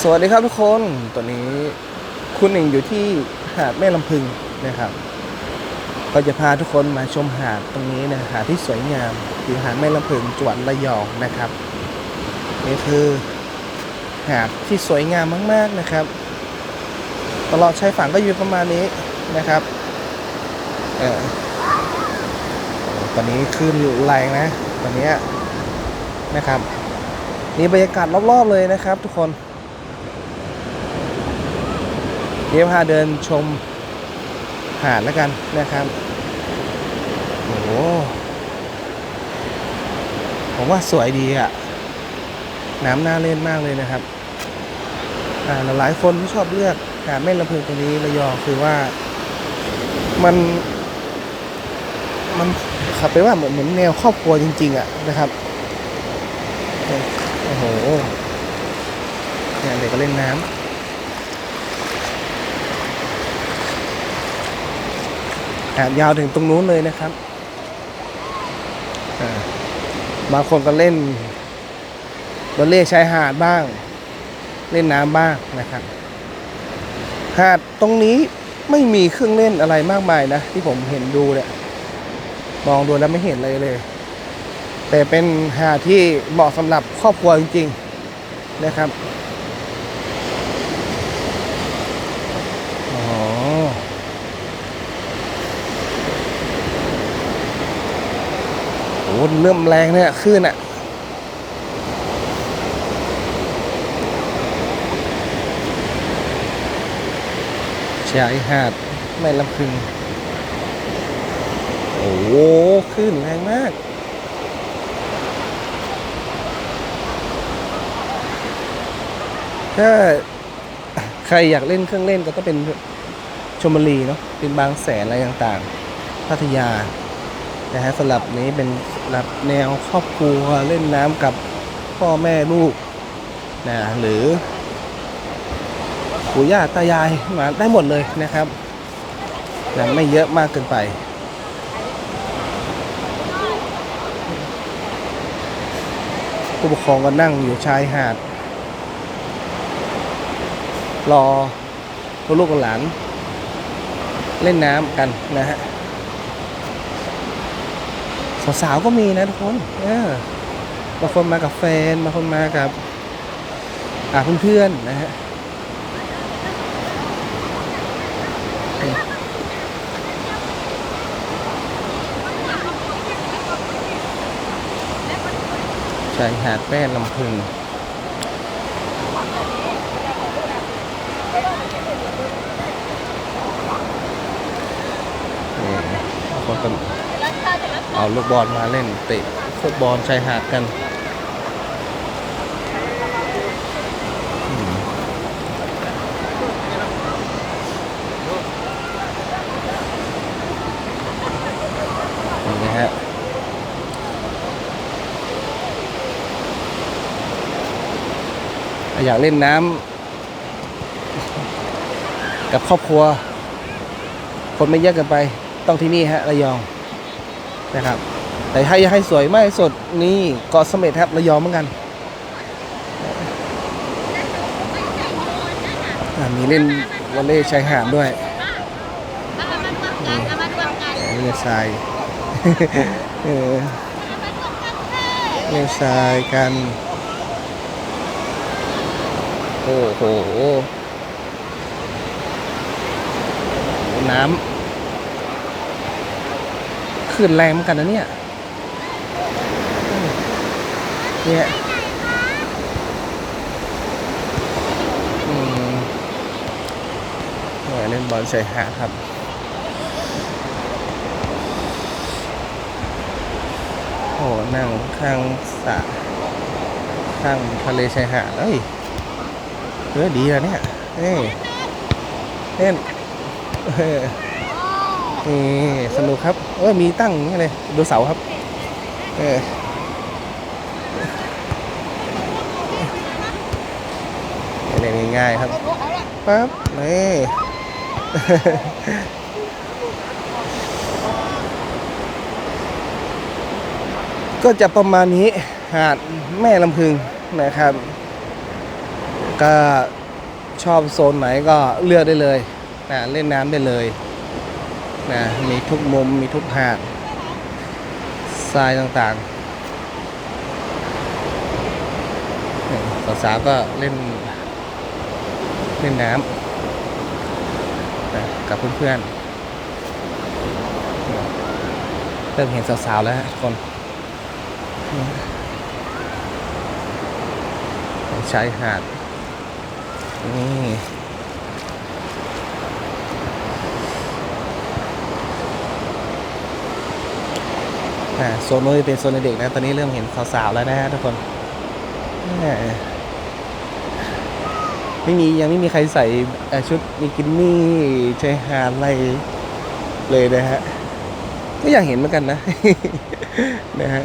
สวัสดีครับทุกคนตอนนี้คุณหนึ่งอยู่ที่หาดแม่ลำพึงนะครับ ก็จะพาทุกคนมาชมหาดตรงนี้นะหาดที่สวยงามคือหาดแม่ลำพึงจังหวัดระยองนะครับนี่คือหาดที่สวยงามมาก ๆนะครับ ตลอดชายฝั่งก็อยู่ประมาณนี้นะครับเออตอนนี้คลื่นแรงนะตอนนี้นะครับนี่บรรยากาศรอบๆเลยนะครับ ทุกคน เดี๋ยวพาเดินชมหาดแล้วกันนะครับโอ้โหผมว่าสวยดีอะน้ำน่าเล่นมากเลยนะครับอ่าหลายคนที่ชอบเลือกหาดแม่ลำพึงตรงนี้ระยองคือว่ามันมันขับไปว่าเหมือนเหมือนแนวครอบครัวจริง ๆอะนะครับโอ้โหเนี่ยเด็กก็เล่นน้ำ หาดยาวถึงตรงนู้นเลยนะครับอ่าบางคนก็เล่นบอลเล่ชายหาดบ้าง เล่นน้ำบ้างนะครับ หาดตรงนี้ไม่มีเครื่องเล่นอะไรมากมายนะ ที่ผมเห็นดูเนี่ย มองดูแล้วไม่เห็นเลยเลย แต่เป็นหาดที่เหมาะสำหรับครอบครัวจริง ๆ นะครับ โอ้เริ่มแรงเนี่ยคลื่นอะชายหาดแม่ลำพึง โอ้โหคลื่นแรงมากถ้าใครอยากเล่นเครื่องเล่นก็ต้องเป็นชมบุรีเนาะเป็นบางแสนอะไรต่างๆพัทยา นะฮะสำหรับนี้เป็นหรับแนวครอบครัวเล่นน้ำกับพ่อแม่ลูกนะหรือปู่ย่าตายายมาได้หมดเลยนะครับนะไม่เยอะมากเกินไปผู้ปกครองก็นั่งอยู่ชายหาด รอลูกหลาน เล่นน้ำกันนะฮะ สาวๆก็มีนะทุกคนเออบางคนมากับแฟนบางคนมากับอ่าเพื่อนๆนะฮะชายหาดแม่ลำพึงคนก็ เอาลูกบอลมาเล่นเตะฟุตบอลชายหาดกันอืมนี่นะฮะอยากเล่นน้ำกับครอบครัว คนไม่เยอะเกินไปต้องที่นี่ฮะ ระยอง นะครับ แต่ถ้ให้สวยไม่สดนี่เกาะเสม็ดครับระยองเหมือนกันมีเล่นวอลเลย์ชายหาดด้วยเล่นทรายเออเล่นทรายกัน โอ้โห น้ำ ขึ้นแรงเหมือนกันนะเนี่ยเนี่ยอืมโอ้ยเล่นบอลชายหาดครับโอ้นั่งข้างสระข้างทะเลชายหาดเอ้ยเออดีอะเนี่ยเอ้ยเล่นเออ นี่สนุกครับ เออมีตั้งนี่เลยดูเสาครับ เออเล่นง่ายๆครับปั๊บนี่ก็จะประมาณนี้หาดแม่ลำพึงนะครับ ก็ชอบโซนไหนก็เลือกได้เลยนะเล่นน้ำได้เลย นะมีทุกมุมมีทุกหาดทรายต่างๆสาวๆก็เล่น เล่นน้ำนะกับเพื่อนๆเริ่มเห็นสาวๆแล้วทุกคนชายหาดนี่ อ่าโซนนู้นเป็นโซนเด็กนะ ตอนนี้เริ่มเห็นสาวๆแล้วนะฮะทุกคนไม่มียังไม่มีใครใส่ชุดบิกินี่ชายหาดอะไรเลยนะฮะก็อยากเห็นเหมือนกันนะนะฮะ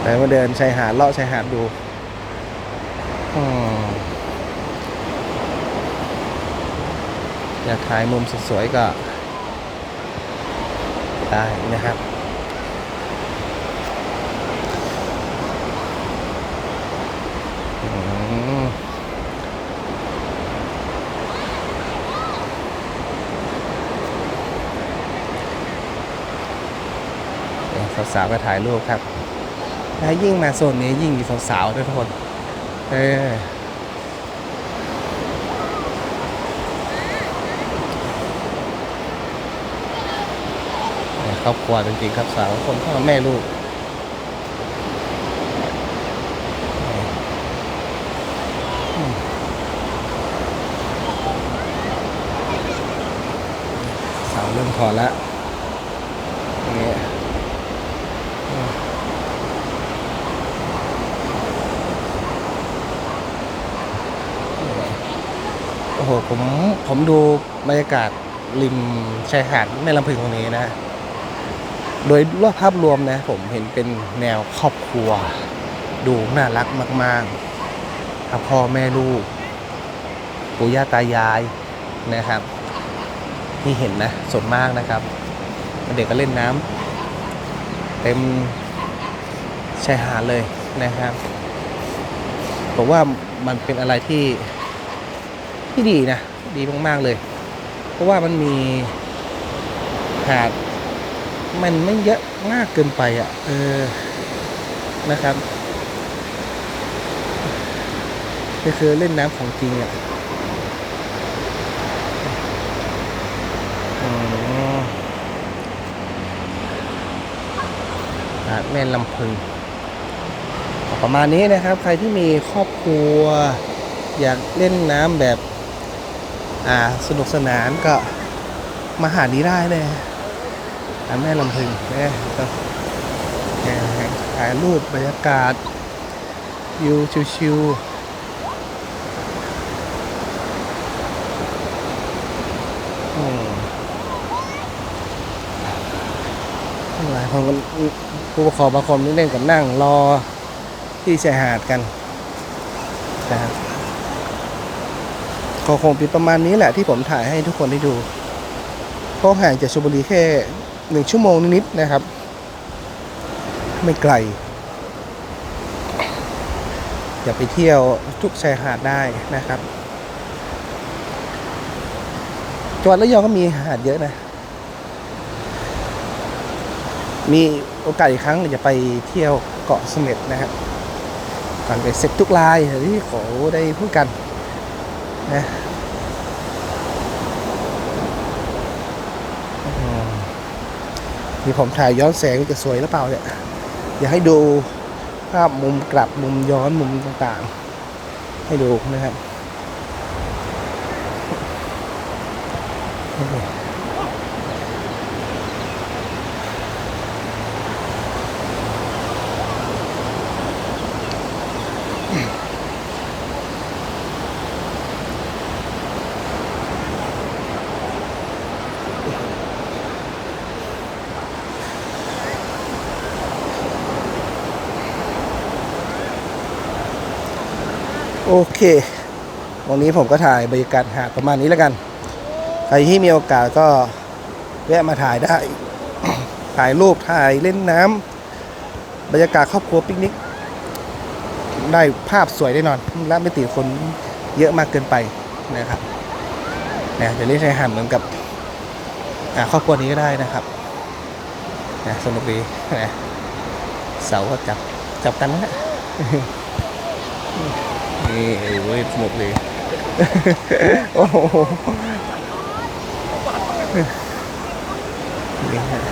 แต่มาเดินชายหาดเลาะชายหาดดูอยากถ่ายมุมสวยๆก็ ได้นะครับเดี๋ยวสาวๆก็ถ่ายรูปครับถ้ายิ่งมาโซนนี้ยิ่งมีสาวๆด้วยทุกคน เออเนี่ย ครอบครัวจริงๆครับสาวคนพ่อแม่ลูกสาวเริ่มถอดล้วอย่โอ้โหผมผมดูบรรยากาศริมชายหาดแม่ลำพึงตรงนี้นะ โดยรภาพรวมนะผมเห็นเป็นแนวครอบครัว ดูน่ารักมากๆพ่อแม่ลูกปู่ย่าตายายนะครับที่เห็นนะส่วนมากนะครับ เด็กก็เล่นน้ำเต็มชายหาดเลยนะครับผมว่ามันเป็นอะไรที่ที่ดีนะ ดีมาก ๆ เลย เพราะว่ามันมีหาด มันไม่เยอะมากเกินไปอะ เออ นะครับนี่คือเล่นน้ำของจริงอะอ๋อแม่ลำพึงประมาณนี้นะครับ ใครที่มีครอบครัว อยากเล่นน้ำแบบ อ่า สนุกสนานก็มาหาดนี้ได้เลย แม่ลำพึงเนี่ก็เนี่ยถ่ายรูปบรรยากาศวิวชิวๆอืมหลายคนก็ผู้ปกครองบางคนนี่เล่นกับนั่งรอที่ชายหาดกันนะครับก็คงเป็นประมาณนี้แหละที่ผมถ่ายให้ทุกคนได้ดูเพราะห่างจากชลบุรีแค่ หนึ่งชั่วโมงนิดๆนะครับ ไม่ไกล อย่าไปเที่ยวทุกชายหาดได้นะครับจังหวัดระยองก็มีหาดเยอะนะ มีโอกาสอีกครั้งจะไปเที่ยวเกาะเสม็ดนะครับก่อนไปเสร็จทุกลายที่ขอได้พูดกันนะอืม นี่ผมถ่ายย้อนแสงจะสวยหรือเปล่าเนี่ยอยากให้ดูภาพมุมกลับมุมย้อนมุมต่างๆ ให้ดูนะครับ โอเค วันนี้ผมก็ถ่ายบรรยากาศหาดประมาณนี้แล้วกัน ใครที่มีโอกาสก็แวะมาถ่ายได้ ถ่ายรูปถ่ายเล่นน้ำบรรยากาศครอบครัวปิกนิก ได้ภาพสวยแน่นอน และไม่ติดคนเยอะมากเกินไปนะครับนะเดี๋ยวนี้ชายหาดเหมือนกับครอบครัวนี้ก็ได้นะครับนะสนุกดีนะเสาก็จับจับกันนะ นี่โอ้ยสนุกดีโอ้โหนี่ฮะ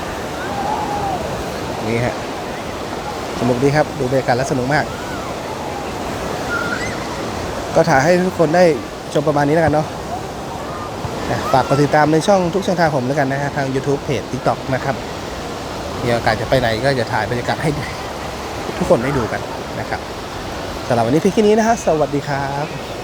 นี่ฮะสนุกดีครับ ดูบรรยากาศแล้วสนุกมาก ก็ถ่ายให้ทุกคนได้ชมประมาณนี้แล้วกันเนาะนะฝากกดติดตามในช่องทุกช่องทางผมแล้วกันนะฮะทาง YouTube เพจ TikTok นะครับมีโอกาสจะไปไหนก็จะถ่ายบรรยากาศให้ทุกคนได้ดูกันนะครับ สำหรับวันนี้เพียงแค่นี้นะฮะ สวัสดีครับ